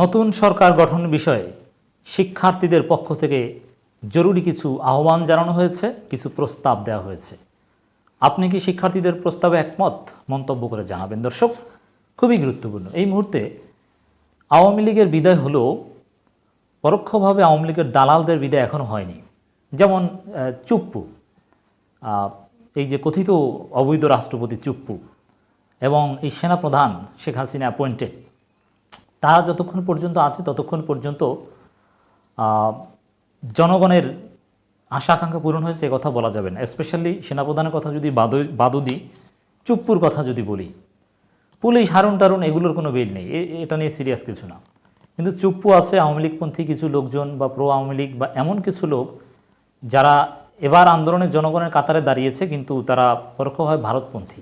নতুন সরকার গঠন বিষয়ে শিক্ষার্থীদের পক্ষ থেকে জরুরি কিছু আহ্বান জানানো হয়েছে, কিছু প্রস্তাব দেওয়া হয়েছে। আপনি কি শিক্ষার্থীদের প্রস্তাবে একমত? মন্তব্য করে জানাবেন। দর্শক, খুবই গুরুত্বপূর্ণ। এই মুহূর্তে আওয়ামী লীগের বিদায় হলেও পরোক্ষভাবে আওয়ামী লীগের দালালদের বিদায় এখনও হয়নি। যেমন চুপ্পু এই যে কথিত অবৈধ রাষ্ট্রপতি চুপ্পু এবং এই সেনাপ্রধান শেখ হাসিনা অ্যাপয়েন্টেড তারা যতক্ষণ পর্যন্ত আছে, ততক্ষণ পর্যন্ত জনগণের আশা আকাঙ্ক্ষা পূরণ হয়েছে কথা বলা যাবে না। স্পেশালি সেনাপ্রধানের কথা যদি বাদু বাদু দিই চুপ্পুর কথা যদি বলি, পুলিশ, হারুন টারুন এগুলোর কোনো বিল নেই। এটা নিয়ে সিরিয়াস কিছু না। কিন্তু চুপ্পু আছে, আওয়ামী লীগপন্থী কিছু লোকজন বা প্রো আওয়ামী লীগ বা এমন কিছু লোক, যারা এবার আন্দোলনে জনগণের কাতারে দাঁড়িয়েছে, কিন্তু তারা পরোক্ষভাবে ভারতপন্থী।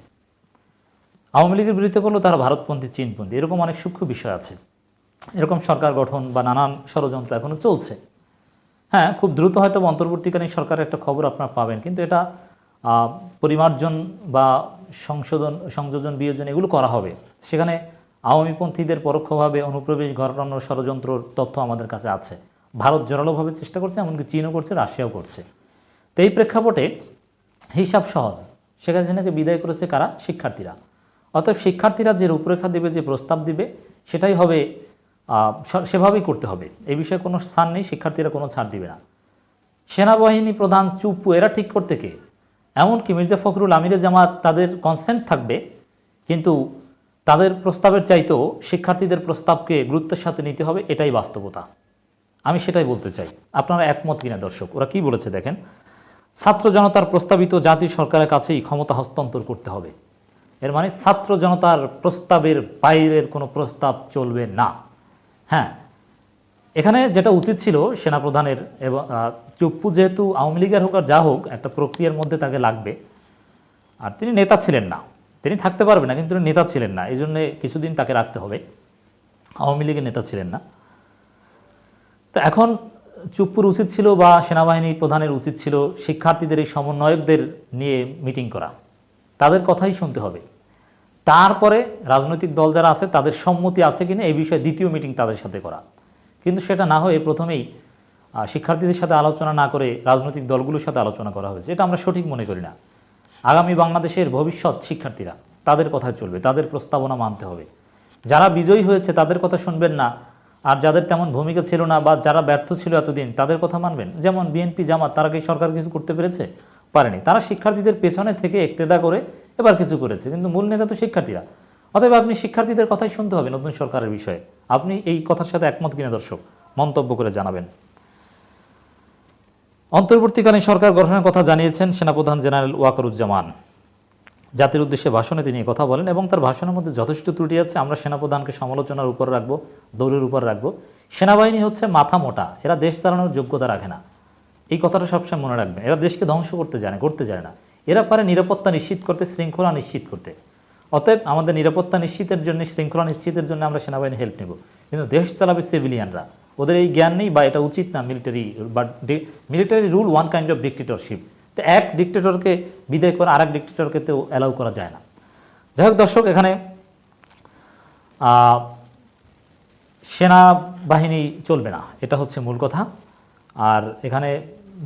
আওয়ামী লীগের বিরুদ্ধে করলেও তারা ভারতপন্থী, চীনপন্থী, এরকম অনেক সূক্ষ্ম বিষয় আছে। এরকম সরকার গঠন বা নানান ষড়যন্ত্র এখনও চলছে। হ্যাঁ খুব দ্রুত হয়তো অন্তর্বর্তীকালীন সরকারের একটা খবর আপনারা পাবেন, কিন্তু এটা পরিমার্জন বা সংশোধন, সংযোজন, বিয়োজন এগুলো করা হবে। সেখানে আওয়ামীপন্থীদের পরোক্ষভাবে অনুপ্রবেশ ঘটানোর ষড়যন্ত্রর তথ্য আমাদের কাছে আছে। ভারত জোরালোভাবে চেষ্টা করছে, এমনকি চীনও করছে, রাশিয়াও করছে। তো এই প্রেক্ষাপটে হিসাব সহজ। শেখ হাসিনাকে বিদায় করেছে কারা? শিক্ষার্থীরা। অতএব শিক্ষার্থীরা যে রূপরেখা দেবে, যে প্রস্তাব দিবে, সেটাই হবে সেভাবেই করতে হবে। এই বিষয়ে কোনো স্থান নেই, শিক্ষার্থীরা কোনো ছাড় দিবে না। সেনাবাহিনী প্রধান চুপ্পু এরা ঠিক করতে কে? এমনকি মির্জা ফখরুল আমিরে জামাত তাদের কনসেন্ট থাকবে, কিন্তু তাদের প্রস্তাবের চাইতেও শিক্ষার্থীদের প্রস্তাবকে গুরুত্বের সাথে নিতে হবে, এটাই বাস্তবতা। আমি সেটাই বলতে চাই। আপনারা একমত কিনা দর্শক? ওরা কি বলেছে দেখেন? ছাত্র জনতার প্রস্তাবিত জাতীয় সরকারের কাছেই ক্ষমতা হস্তান্তর করতে হবে। এর মানে ছাত্র জনতার প্রস্তাবের বাইরের কোনো প্রস্তাব চলবে না। হ্যাঁ। এখানে যেটা উচিত ছিল সেনাপ্রধানের এবং চুপ্পু যেহেতু আওয়ামী লীগের হোক আর যা হোক, একটা প্রক্রিয়ার মধ্যে তাকে লাগবে। আর তিনি নেতা ছিলেন না। তিনি থাকতে পারবেন না, কিন্তু নেতা ছিলেন না। এই জন্যে কিছুদিন তাকে রাখতে হবে। আওয়ামী লীগের নেতা ছিলেন না। তো এখন চুপ্পুর উচিত ছিল বা সেনাবাহিনী প্রধানের উচিত ছিল শিক্ষার্থীদের, এই সমন্বয়কদের নিয়ে মিটিং করা। তাদের কথাই শুনতে হবে। তারপরে রাজনৈতিক দল যারা আছে, তাদের সম্মতি আছে কিনা এই বিষয়ে দ্বিতীয় মিটিং তাদের সাথে করা। কিন্তু সেটা না হয়ে প্রথমেই শিক্ষার্থীদের সাথে আলোচনা না করে রাজনৈতিক দলগুলোর সাথে আলোচনা করা হয়েছে। এটা আমরা সঠিক মনে করি না। আগামী বাংলাদেশের ভবিষ্যৎ শিক্ষার্থীরা, তাদের কথা চলবে, তাদের প্রস্তাবনা মানতে হবে। যারা বিজয়ী হয়েছে, তাদের কথা শুনবেন না। আর যাদের তেমন ভূমিকা ছিল না বা যারা ব্যর্থ ছিল এতদিন, তাদের কথা মানবেন। যেমন বিএনপি জামাত, তারা কি সরকার কিছু করতে পেরেছে? পারেনি। তারা শিক্ষার্থীদের পেছনে থেকে একতেদা করে এবার কিছু করেছে, কিন্তু মূল নেতা তো শিক্ষার্থীরা। অতএব আপনি শিক্ষার্থীদের কথাই শুনতে হবে নতুন সরকারের বিষয়ে। আপনি এই কথার সাথে একমত কিনা দর্শক? মন্তব্য করে জানাবেন। অন্তর্বর্তীকালীন সরকার গঠনের কথা জানিয়েছেন সেনাপ্রধান জেনারেল ওয়াকারুজ্জামান। জাতির উদ্দেশ্যে ভাষণে তিনি কথা বলেন এবং তার ভাষণের মধ্যে যথেষ্ট ত্রুটি আছে, আমরা সেনাপ্রধানকে সমালোচনার উপর রাখব, দৌড়ের উপর রাখব। সেনাবাহিনী হচ্ছে মাথা মোটা, এরা দেশ চালানোর যোগ্যতা রাখে না। এই কথাটা সবসময় মনে রাখবেন, এরা দেশকে ধ্বংস করতে জানে করতে জানে না। এরা পারে নিরাপত্তা নিশ্চিত করতে, শৃঙ্খলা নিশ্চিত করতে। অতএব আমাদের নিরাপত্তা নিশ্চিতের জন্য, শৃঙ্খলা নিশ্চিতের জন্য আমরা সেনাবাহিনী হেল্প নেব। কিন্তু দেশ চালাবে সিভিলিয়ানরা ওদের এই জ্ঞান নেই বা এটা উচিত না মিলিটারি বা military rule one kind of dictatorship তো এক ডিক্টেটরকে বিদায় করে, আরেক ডিক্টেটরকে তো অ্যালাউ করা যায় না। যাই হোক দর্শক, এখানে সেনাবাহিনী চলবে না। এটা হচ্ছে মূল কথা। আর এখানে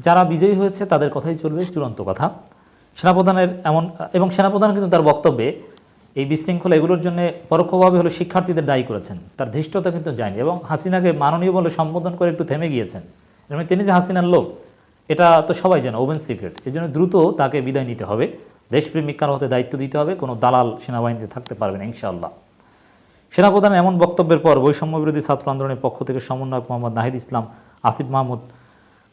যারা বিজয়ী হয়েছে, তাদের কথাই চলবে, চূড়ান্ত কথা। সেনাপ্রধানের এমন, এবং সেনাপ্রধান কিন্তু তার বক্তব্যে এই বিশৃঙ্খলা এগুলোর জন্য পরোক্ষভাবে হলো শিক্ষার্থীদের দায়ী করেছেন। তার ধৃষ্টতা কিন্তু যায়নি এবং হাসিনাকে মাননীয় বলে সম্বোধন করে একটু থেমে গিয়েছেন। এর মানে তিনি যে হাসিনার লোক, এটা তো সবাই জানে ওভেন সিক্রেট। এই জন্য দ্রুত তাকে বিদায় নিতে হবে। দেশপ্রেমিক কারও হতে দায়িত্ব দিতে হবে, কোনো দালাল সেনাবাহিনীতে থাকতে পারবে না, ইনশাআল্লাহ। সেনাপ্রধানের এমন বক্তব্যের পর বৈষম্য বিরোধী ছাত্র আন্দোলনের পক্ষ থেকে সমন্বয়ক মোহাম্মদ নাহিদ ইসলাম, আসিফ মাহমুদ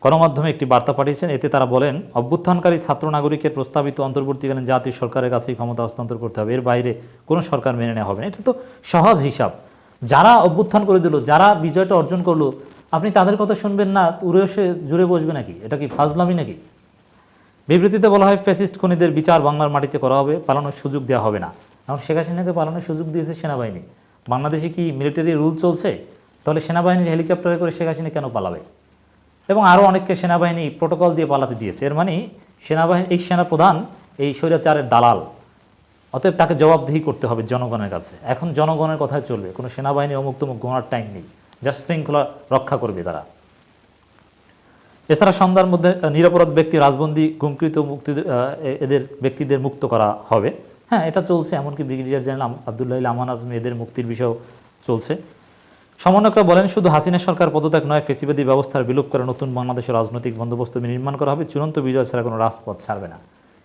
গণমাধ্যমে একটি বার্তা পাঠিয়েছেন। এতে তারা বলেন, অভ্যুত্থানকারী ছাত্র নাগরিকের প্রস্তাবিত অন্তর্বর্তীকালীন জাতীয় সরকারের কাছেই ক্ষমতা হস্তান্তর করতে হবে। এর বাইরে কোনো সরকার মেনে নেওয়া হবে না। এটা তো সহজ হিসাব। যারা অভ্যুত্থান করে দিল, যারা বিজয়টা অর্জন করল, আপনি তাদের কথা শুনবেন না, উড়ে এসে জুড়ে বসবে নাকি? এটা কি ফাজলামি নাকি? বিবৃতিতে বলা হয়, ফ্যাসিস্ট খুনিদের বিচার বাংলার মাটিতে করা হবে, পালানোর সুযোগ দেওয়া হবে না। এখন শেখ হাসিনাকে পালানোর সুযোগ দিয়েছে সেনাবাহিনী। বাংলাদেশে কি মিলিটারি রুল চলছে? তাহলে সেনাবাহিনীর হেলিকপ্টারে করে শেখ হাসিনা কেন পালাবে? এবং আরও অনেককে সেনাবাহিনী প্রোটোকল দিয়ে পালাতে দিয়েছে। এর মানে সেনাবাহিনী, এই সেনাপ্রধান, এই স্বৈরাচারের দালাল, অতএব তাকে জবাবদিহি করতে হবে জনগণের কাছে। এখন জনগণের কথায় চলবে, কোনো সেনাবাহিনী অমুক তমুক গোনার টাইম নেই। যা শৃঙ্খলা রক্ষা করবে তারা। এছাড়া সন্ধ্যার মধ্যে নিরাপরাধ ব্যক্তি রাজবন্দি গুমকৃত মুক্তি এদের ব্যক্তিদের মুক্ত করা হবে। হ্যাঁ এটা চলছে, এমনকি ব্রিগেডিয়ার জেনারেল আবদুল্লাহ আমান আজমি এদের মুক্তির বিষয়েও চলছে। সমন্বয়করা বলেন, শুধু হাসিনা সরকার পদত্যাগ নয়, ফেসিবাদী ব্যবস্থার বিলোপ করে নতুন বাংলাদেশের রাজনৈতিক বন্দোবস্ত নির্মাণ করা হবে। চূড়ান্ত বিজয় ছাড়া কোনো রাজপথ ছাড়বে না।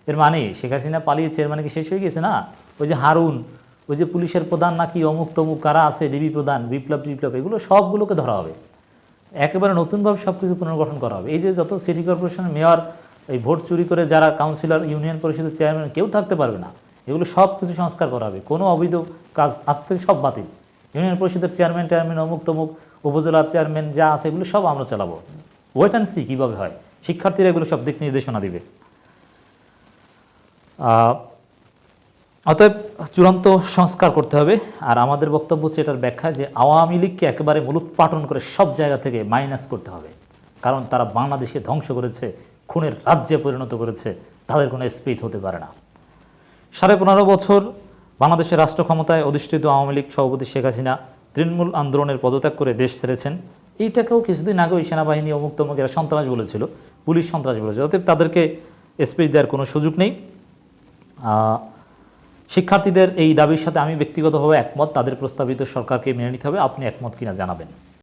এর মানে শেখ হাসিনা পালিয়েছে, এর মানে কি শেষ হয়ে গেছে না? ওই যে হারুন, ওই যে পুলিশের প্রধান নাকি অমুক তমুক, কারা আছে, ডিবি প্রধান, বিপ্লব বিপ্লব এগুলো সবগুলোকে ধরা হবে। একেবারে নতুনভাবে সব কিছু পুনর্গঠন করা হবে। এই যে যত সিটি কর্পোরেশনের মেয়র, এই ভোট চুরি করে যারা কাউন্সিলর ইউনিয়ন পরিষদের চেয়ারম্যান, কেউ থাকতে পারবে না। এগুলো সব কিছু সংস্কার করা হবে। কোনো অবৈধ কাজ, আজ থেকে সব বাতিল। ইউনিয়ন পরিষদের চেয়ারম্যান টেয়ারম্যান অমুক তমুক উপজেলা চেয়ারম্যান যা আছে এগুলো সব আমরা চালাবো। ওয়েট অ্যান্ড সি কীভাবে হয়। শিক্ষার্থীরা এগুলো সব দিক নির্দেশনা দিবে। অতএব চূড়ান্ত সংস্কার করতে হবে। আর আমাদের বক্তব্য হচ্ছে এটার ব্যাখ্যা যে আওয়ামী লীগকে একেবারে মূলোৎপাটন করে সব জায়গা থেকে মাইনাস করতে হবে। কারণ তারা বাংলাদেশকে ধ্বংস করেছে, খুনের রাজ্যে পরিণত করেছে, তাদের কোনো স্পেস হতে পারে না। সাড়ে পনেরো বছর বাংলাদেশের রাষ্ট্র ক্ষমতায় অধিষ্ঠিত আওয়ামী লীগ সভাপতি শেখ হাসিনা তৃণমূল আন্দোলনের পদত্যাগ করে দেশ ছেড়েছেন। এইটাকেও কিছুদিন আগে ওই সেনাবাহিনী অমুক তমুক এরা সন্ত্রাস বলেছিল, পুলিশ সন্ত্রাস বলেছিল। অতএব তাদেরকে স্পেস দেওয়ার কোনো সুযোগ নেই। শিক্ষার্থীদের এই দাবির সাথে আমি ব্যক্তিগতভাবে একমত, তাদের প্রস্তাবিত সরকারকে মেনে নিতে হবে। আপনি একমত কিনা জানাবেন।